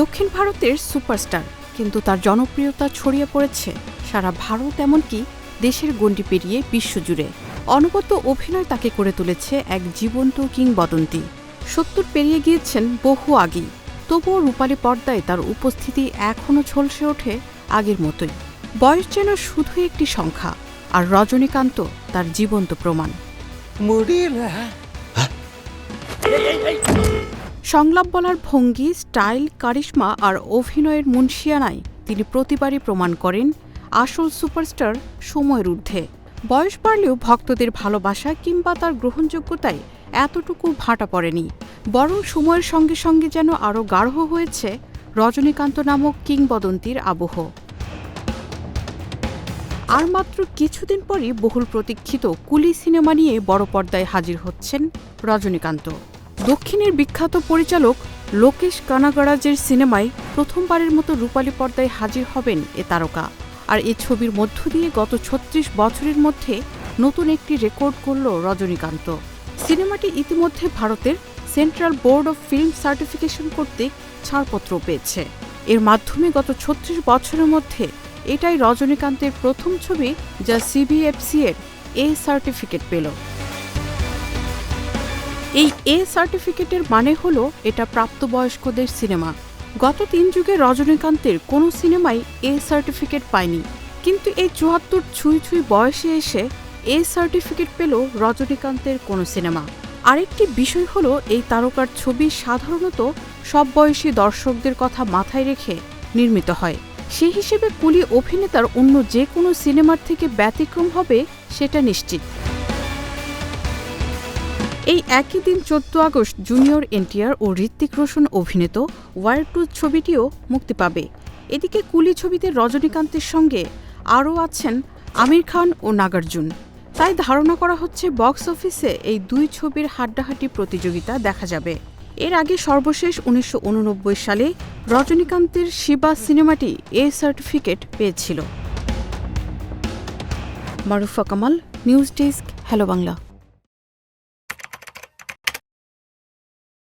দক্ষিণ ভারতের সুপারস্টার কিন্তু তার জনপ্রিয়তা ছড়িয়ে পড়েছে। সারা ভারত এমনকি দেশের গণ্ডি পেরিয়ে বিশ্বজুড়ে। অনবদ্য অভিনয় তাকে করে তুলেছে এক জীবন্ত কিংবদন্তি। সত্তর পেরিয়ে গিয়েছেন বহু আগেই। তবুও রূপালী পর্দায় তার উপস্থিতি এখনও ঝলসে ওঠে আগের মতোই। বয়স যেন শুধুই একটি সংখ্যা আর রজনীকান্ত তার জীবন্ত প্রমাণ। মুড়িলা হ্যাঁ? সংলাপ বলার ভঙ্গি, স্টাইল, কারিশমা আর অভিনয়ের মুন্সিয়ানায় তিনি প্রতিবারই প্রমাণ করেন আসল সুপারস্টার সময়ের ঊর্ধ্বে বয়স বাড়লেও ভক্তদের ভালোবাসা কিংবা তার গ্রহণযোগ্যতায় এতটুকু ভাটা পড়েনি। বরং সময়ের সঙ্গে সঙ্গে যেন আরও গাঢ় হয়েছে রজনীকান্ত নামক কিংবদন্তির আবহ। আর মাত্র কিছুদিন পরই বহুল প্রতীক্ষিত কুলি সিনেমা নিয়ে বড় পর্দায় হাজির হচ্ছেন রজনীকান্ত। দক্ষিণের বিখ্যাত পরিচালক লোকেশ কানাগারাজের সিনেমায় প্রথমবারের মতো রূপালী পর্দায় হাজির হবেন এ তারকা। আর এ ছবির মধ্য দিয়ে গত ছত্রিশ বছরের মধ্যে নতুন একটি রেকর্ড করল রজনীকান্ত। সিনেমাটি ইতিমধ্যে ভারতের central board of film certification কর্তৃক ছাড়পত্র পেয়েছে। এর মাধ্যমে গত ছত্রিশ বছরের মধ্যে এটাই রজনীকান্তের প্রথম ছবি যা সিবিএফসি এর এ সার্টিফিকেট পেল। এই এ সার্টিফিকেটের মানে হলো এটা প্রাপ্তবয়স্কদের সিনেমা। গত তিন যুগে রজনীকান্তের কোনো সিনেমাই এ সার্টিফিকেট পায়নি। কিন্তু এই চুয়াত্তর ছুঁই ছুঁই বয়সে এসে এ সার্টিফিকেট পেল রজনীকান্তের কোনো সিনেমা। আরেকটি বিষয় হলো এই তারকার ছবি সাধারণত সব বয়সী দর্শকদের কথা মাথায় রেখে নির্মিত হয়। সেই হিসেবে কুলি অভিনেতার অন্য যে কোনো সিনেমার থেকে ব্যতিক্রম হবে সেটা নিশ্চিত। এই একই দিন চোদ্দ আগস্ট জুনিয়র এনটিআর ও ঋত্বিক রোশন অভিনীত ওয়ার টু ছবিটিও মুক্তি পাবে। এদিকে কুলি ছবিতে রজনীকান্তের সঙ্গে আরও আছেন আমির খান ও নাগার্জুন। তাই ধারণা করা হচ্ছে বক্স অফিসে এই দুই ছবির হাড্ডাহাড্ডি প্রতিযোগিতা দেখা যাবে। এর আগে সর্বশেষ উনিশশো উননব্বই সালে রজনীকান্তের শিবা সিনেমাটি এ সার্টিফিকেট পেয়েছিল। Marufa Kamal, news desk, hello Bangla.